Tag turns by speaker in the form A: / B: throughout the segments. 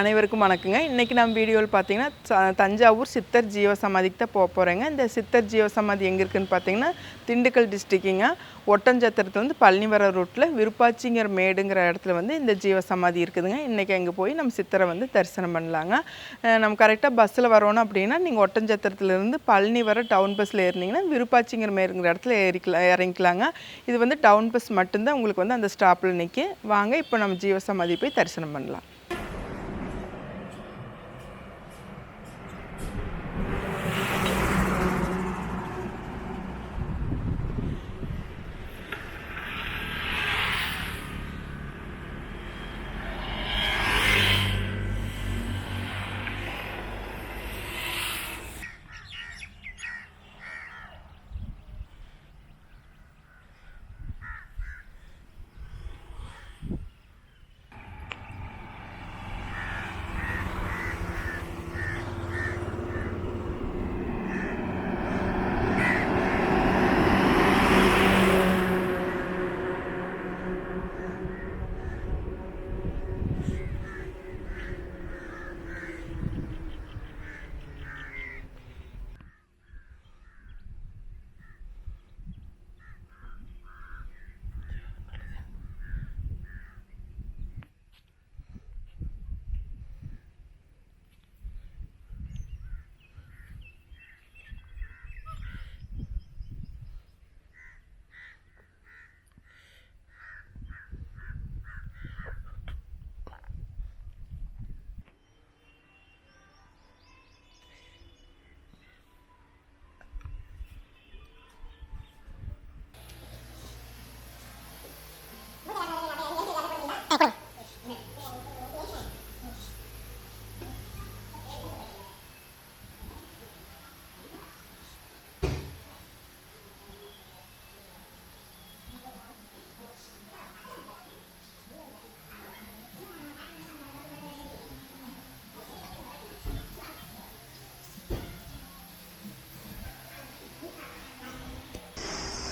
A: அனைவருக்கும் வணக்கங்க. இன்றைக்கி நம்ம வீடியோவில் பார்த்தீங்கன்னா த- தஞ்சாவூர் சித்தர் ஜீவ சமாதிக்கு தான் போக போகிறேங்க இந்த சித்தர் ஜீவ சமாதி எங்கே இருக்குதுன்னு பார்த்தீங்கன்னா திண்டுக்கல் டிஸ்ட்ரிக்குங்க ஒட்டஞ்சத்திரத்துலேருந்து வந்து பழனிவர ரூட்டில் விருப்பாச்சிங்கிற மேடுங்கிற இடத்துல வந்து இந்த ஜீவ சமாதி இருக்குதுங்க. இன்றைக்கி அங்கே போய் நம்ம சித்தரை வந்து தரிசனம் பண்ணலாங்க. நம்ம கரெக்டாக பஸ்ஸில் வரணும் அப்படின்னா நீங்கள் ஒட்டஞ்சத்திரத்துலேருந்து பழனி வர டவுன் பஸ்ஸில் ஏறினீங்கன்னா விருப்பாச்சிங்கிற மேடுங்கிற இடத்துல ஏறிக்கலாம் இறங்கிக்கலாங்க. இது வந்து டவுன் பஸ் மட்டும்தான் உங்களுக்கு வந்து அந்த ஸ்டாப்பில் நிற்கி வாங்க இப்போ நம்ம ஜீவ சமாதி போய் தரிசனம் பண்ணலாம்.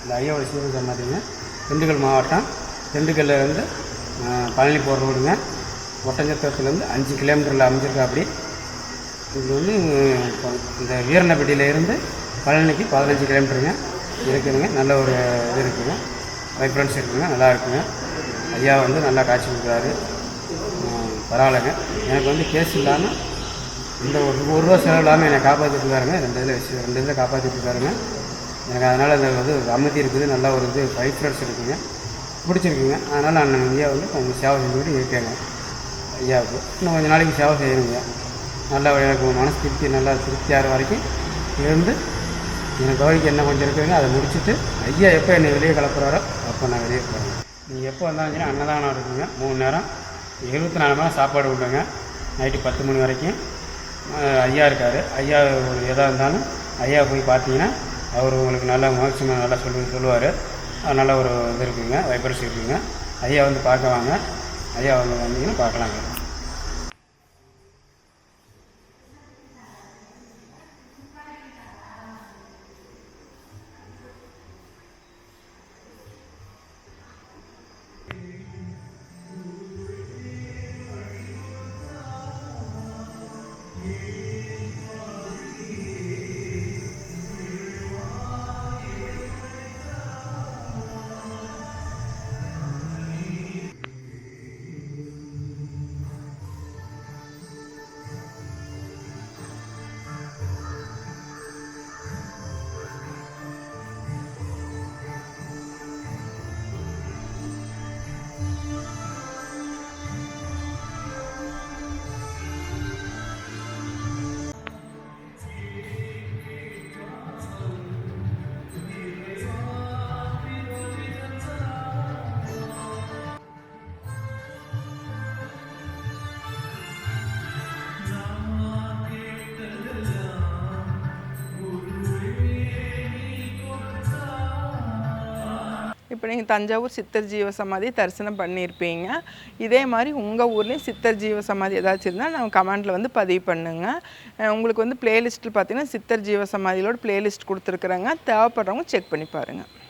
B: இந்த ஐயாவோட சிவ சமாதிங்க திண்டுக்கல் மாவட்டம். திண்டுக்கல்லில் வந்து பழனி போகிற ரோடுங்க. ஒட்டஞ்சத்திரத்துலேருந்து அஞ்சு கிலோமீட்டரில் அமைஞ்சிருக்கா அப்படி இது வந்து இப்போ இந்த வீரனப்பட்டியில இருந்து பழனிக்கு பதினஞ்சு கிலோமீட்டருங்க. இருக்குதுங்க. நல்ல ஒரு இது இருக்குங்க வைப்ரன்ஸ் இருக்குங்க நல்லா இருக்குங்க ஐயா வந்து நல்லா காட்சி கொடுக்குறாரு. பரவாயில்லைங்க. எனக்கு வந்து கேஸ் இல்லாமல் இந்த ஒரு ஒரு ரூபா செலவு இல்லாமல் என்னை காப்பாற்றிட்டு இருக்காருங்க. ரெண்டு இதில் ரெண்டு இதில் காப்பாற்றிட்டு இருக்காருங்க. எனக்கு அதனால் அந்த வந்து அமைதி இருக்குது நல்லா ஒரு இது வைப்ரன்ஸ் இருக்குங்க. பிடிச்சிருக்குங்க. அதனால் நான் ஐயா வந்து கொஞ்சம் சேவை செஞ்சுக்கிட்டு இருக்கேங்க. ஐயாவுக்கு இன்னும் கொஞ்சம் நாளைக்கு சேவை செய்யணுங்க. நல்லா எனக்கு மனசு திருப்தி நல்லா திருப்தியாகிற வரைக்கும் இருந்து எனக்கு கவனிக்க என்ன கொஞ்சம் இருக்குதுங்க அதை முடிச்சுட்டு ஐயா எப்போ என்னை வெளியே கிளப்புறாரோ அப்போ நான் வெளியே போகிறேன் நீங்கள் எப்போ வந்தாலும் அன்னதானம் இருக்குங்க. மூணு நேரம். இருபத்தி நாலு மணி சாப்பாடு உண்டுங்க. நைட்டு பத்து மணி வரைக்கும். ஐயா இருக்கார். ஐயா ஒரு எதாக இருந்தாலும் ஐயா போய் பார்த்தீங்கன்னா அவர் உங்களுக்கு நல்லா மேக்ஸிமம் நல்லா சொல்லி சொல்லுவார். நல்ல ஒரு இது இருக்குங்க வைப்ரஸ் இருக்குங்க. ஐயா வந்து பார்க்க வாங்க ஐயா வந்து வந்தீங்கன்னா பார்க்கலாங்க.
A: இப்போ நீங்கள் தஞ்சாவூர் சித்தர் ஜீவ சமாதி தரிசனம் பண்ணியிருப்பீங்க. இதே மாதிரி உங்கள் ஊர்லேயும் சித்தர் ஜீவ சமாதி ஏதாச்சும் இருந்தால் நம்ம கமெண்ட்டில் வந்து பதிவு பண்ணுங்க. உங்களுக்கு வந்து பிளேலிஸ்ட்டில் பார்த்தீங்கன்னா சித்தர் ஜீவ சமாதியோட பிளேலிஸ்ட் கொடுத்துருக்குறேங்க. தேவைப்படுறவங்க செக் பண்ணி பாருங்கள்